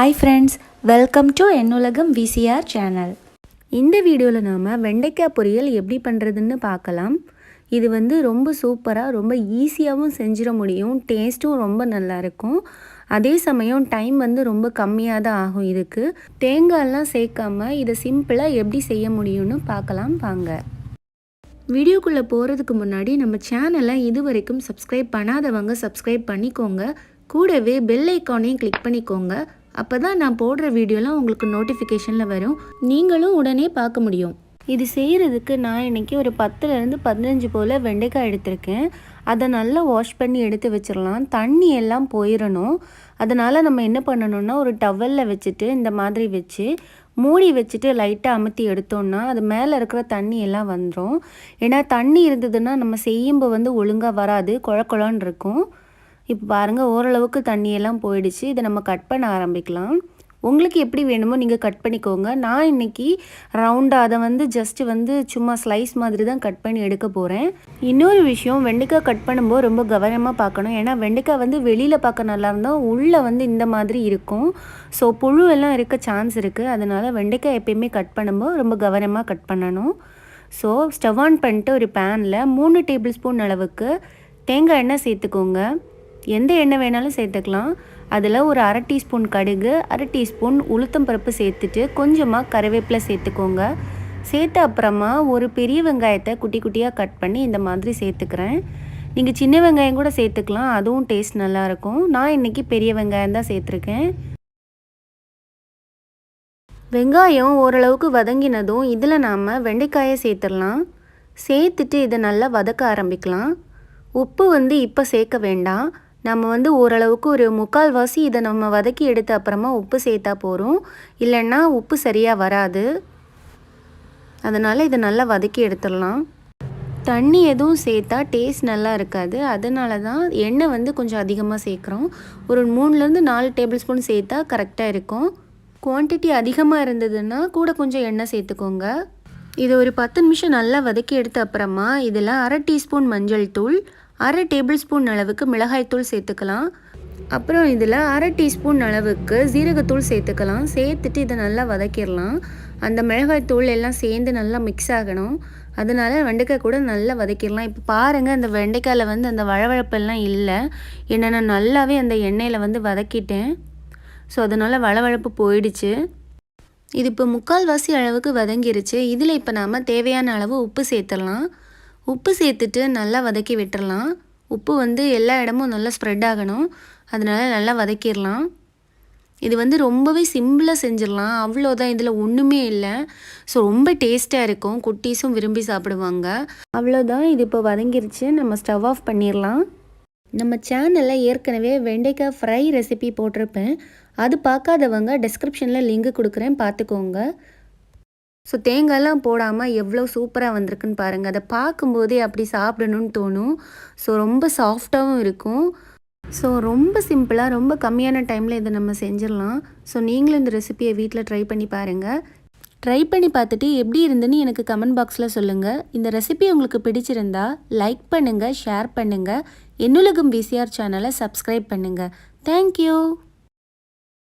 Hi friends welcome to Ennulagam VCR channel இந்த வீடியோவில் நாம் வெண்டைக்காய் பொரியல் எப்படி பண்ணுறதுன்னு பார்க்கலாம். இது வந்து ரொம்ப சூப்பராக ரொம்ப ஈஸியாகவும் செஞ்சிட முடியும். டேஸ்ட்டும் ரொம்ப நல்லாயிருக்கும் அதே சமயம் டைம் வந்து ரொம்ப கம்மியாக தான் ஆகும் இதுக்கு. தேங்காயெல்லாம் சேர்க்காம இதை சிம்பிளாக எப்படி செய்ய முடியும்னு பார்க்கலாம் வாங்க. வீடியோக்குள்ளே போகிறதுக்கு முன்னாடி நம்ம சேனலை இது வரைக்கும் சப்ஸ்கிரைப் பண்ணாதவங்க சப்ஸ்கிரைப் பண்ணிக்கோங்க. கூடவே பெல் ஐக்கானையும் கிளிக் பண்ணிக்கோங்க. அப்போ தான் நான் போடுற வீடியோலாம் உங்களுக்கு நோட்டிஃபிகேஷனில் வரும். நீங்களும் உடனே பார்க்க முடியும். இது செய்கிறதுக்கு நான் இன்றைக்கி ஒரு பத்துலேருந்து பதினஞ்சு போல் வெண்டைக்காய் எடுத்திருக்கேன். அதை நல்லா வாஷ் பண்ணி எடுத்து வச்சிடலாம் தண்ணி எல்லாம் போயிடணும் அதனால் நம்ம என்ன பண்ணணும்னா ஒரு டவலில் வச்சுட்டு இந்த மாதிரி வச்சு மூடி வச்சுட்டு லைட்டாக அமுத்தி எடுத்தோம்னா அது மேலே இருக்கிற தண்ணி எல்லாம் வந்துடும் ஏன்னா தண்ணி இருந்ததுன்னா நம்ம செய்யும்போது வந்து ஒழுங்காக வராது குழ இருக்கும். இப்போ பாருங்கள் ஓரளவுக்கு தண்ணியெல்லாம் போயிடுச்சு. இதை நம்ம கட் பண்ண ஆரம்பிக்கலாம். உங்களுக்கு எப்படி வேணுமோ நீங்கள் கட் பண்ணிக்கோங்க. நான் இன்றைக்கி ரவுண்டாக அதை வந்து ஜஸ்ட்டு வந்து சும்மா ஸ்லைஸ் மாதிரி தான் கட் பண்ணி எடுக்க போகிறேன் இன்னொரு விஷயம் வெண்டைக்காய் கட் பண்ணும்போது ரொம்ப கவனமாக பார்க்கணும். ஏன்னா வெண்டைக்காய் வந்து வெளியில் பார்க்க நல்லா இருந்தால் உள்ளே வந்து இந்த மாதிரி இருக்கும். ஸோ புழு எல்லாம் இருக்க சான்ஸ் இருக்குது அதனால் வெண்டைக்காய் எப்பயுமே கட் பண்ணும்போது ரொம்ப கவனமாக கட் பண்ணணும். ஸோ ஸ்டவ் ஆன் பண்ணிட்டு ஒரு பேனில் மூணு டேபிள் ஸ்பூன் அளவுக்கு தேங்காய் எண்ணெய் சேர்த்துக்கோங்க. எந்த எண்ணெய் வேணாலும் சேர்த்துக்கலாம். அதில் ஒரு அரை டீஸ்பூன் கடுகு அரை டீஸ்பூன் உளுத்தம் பருப்பு சேர்த்துட்டு கொஞ்சமாக கருவேப்பிலை சேர்த்துக்கோங்க. சேர்த்த அப்புறமா ஒரு பெரிய வெங்காயத்தை குட்டி குட்டியாக கட் பண்ணி இந்த மாதிரி சேர்த்துக்கிறேன். நீங்கள் சின்ன வெங்காயம் கூட சேர்த்துக்கலாம் அதுவும் டேஸ்ட் நல்லாயிருக்கும். நான் இன்றைக்கி பெரிய வெங்காயம் தான் சேர்த்துருக்கேன். வெங்காயம் ஓரளவுக்கு வதங்கினதும் இதில் நாம் வெண்டைக்காயை சேர்த்துடலாம். சேர்த்துட்டு இதை நல்லா வதக்க ஆரம்பிக்கலாம். உப்பு வந்து இப்போ சேர்க்க வேண்டாம். நம்ம வந்து ஓரளவுக்கு ஒரு முக்கால்வாசி இதை நம்ம வதக்கி எடுத்த அப்புறமா உப்பு சேர்த்தா போகிறோம் இல்லைன்னா உப்பு சரியாக வராது. அதனால் இதை நல்லா வதக்கி எடுத்துடலாம். தண்ணி எதுவும் சேர்த்தா டேஸ்ட் நல்லா இருக்காது. அதனால தான் எண்ணெய் வந்து கொஞ்சம் அதிகமாக சேர்க்குறோம். ஒரு மூணுலேருந்து நாலு டேபிள் ஸ்பூன் சேர்த்தா கரெக்டாக இருக்கும். குவான்டிட்டி அதிகமாக இருந்ததுன்னா கூட கொஞ்சம் எண்ணெய் சேர்த்துக்கோங்க. இது ஒரு பத்து நிமிஷம் நல்லா வதக்கி எடுத்த அப்புறமா இதில் அரை டீஸ்பூன் மஞ்சள் தூள் அரை டேபிள் ஸ்பூன் அளவுக்கு மிளகாய்த்தூள் சேர்த்துக்கலாம். அப்புறம் இதில் அரை டீஸ்பூன் அளவுக்கு ஜீரகத்தூள் சேர்த்துக்கலாம். சேர்த்துட்டு இதை நல்லா வதக்கிடலாம். அந்த மிளகாய்த்தூள் எல்லாம் சேர்ந்து நல்லா மிக்ஸ் ஆகணும். அதனால் வெண்டைக்காய் கூட நல்லா வதக்கிடலாம். இப்போ பாருங்கள் அந்த வெண்டைக்காயில் வந்து அந்த வழவழப்பெல்லாம் இல்லை. என்னென்னா நல்லாவே அந்த எண்ணெயில் வந்து வதக்கிட்டேன். ஸோ அதனால் வளவழப்பு போயிடுச்சு. இது இப்போ முக்கால்வாசி அளவுக்கு வதங்கிருச்சு. இதில் இப்போ நாம் தேவையான அளவு உப்பு சேர்த்துடலாம். உப்பு சேர்த்துட்டு நல்லா வதக்கி விட்டுறலாம். உப்பு வந்து எல்லா இடமும் நல்லா ஸ்ப்ரெட் ஆகணும். அதனால் நல்லா வதக்கிடலாம். இது வந்து ரொம்பவே சிம்பிளாக செஞ்சிடலாம். அவ்வளோதான். இதில் ஒன்றுமே இல்லை. ஸோ ரொம்ப டேஸ்ட்டாக இருக்கும். குட்டீஸும் விரும்பி சாப்பிடுவாங்க. அவ்வளோதான். இது இப்போ வதங்கிருச்சு. நம்ம ஸ்டவ் ஆஃப் பண்ணிடலாம். நம்ம சேனலில் ஏற்கனவே வெண்டைக்காய் ஃப்ரை ரெசிபி போட்டிருப்பேன். அது பார்க்காதவங்க டிஸ்கிரிப்ஷனில் லிங்க் கொடுக்குறேன். பார்த்துக்கோங்க. ஸோ தேங்காய்லாம் போடாமல் எவ்வளோ சூப்பராக வந்திருக்குன்னு பாருங்கள் அதை பார்க்கும்போதே அப்படி சாப்பிடணும்னு தோணும். ஸோ ரொம்ப சாஃப்டாகவும் இருக்கும். ஸோ ரொம்ப சிம்பிளாக ரொம்ப கம்மியான டைமில் இதை நம்ம செஞ்சிடலாம். ஸோ நீங்களும் இந்த ரெசிபியை வீட்டில் ட்ரை பண்ணி பாருங்கள் ட்ரை பண்ணி பார்த்துட்டு எப்படி இருந்துன்னு எனக்கு கமெண்ட் பாக்ஸில் சொல்லுங்கள் இந்த ரெசிபி உங்களுக்கு பிடிச்சிருந்தா லைக் பண்ணுங்கள் ஷேர் பண்ணுங்கள் என்னுலகம் பிசிஆர் சேனலை சப்ஸ்கிரைப் பண்ணுங்கள் தேங்க்யூ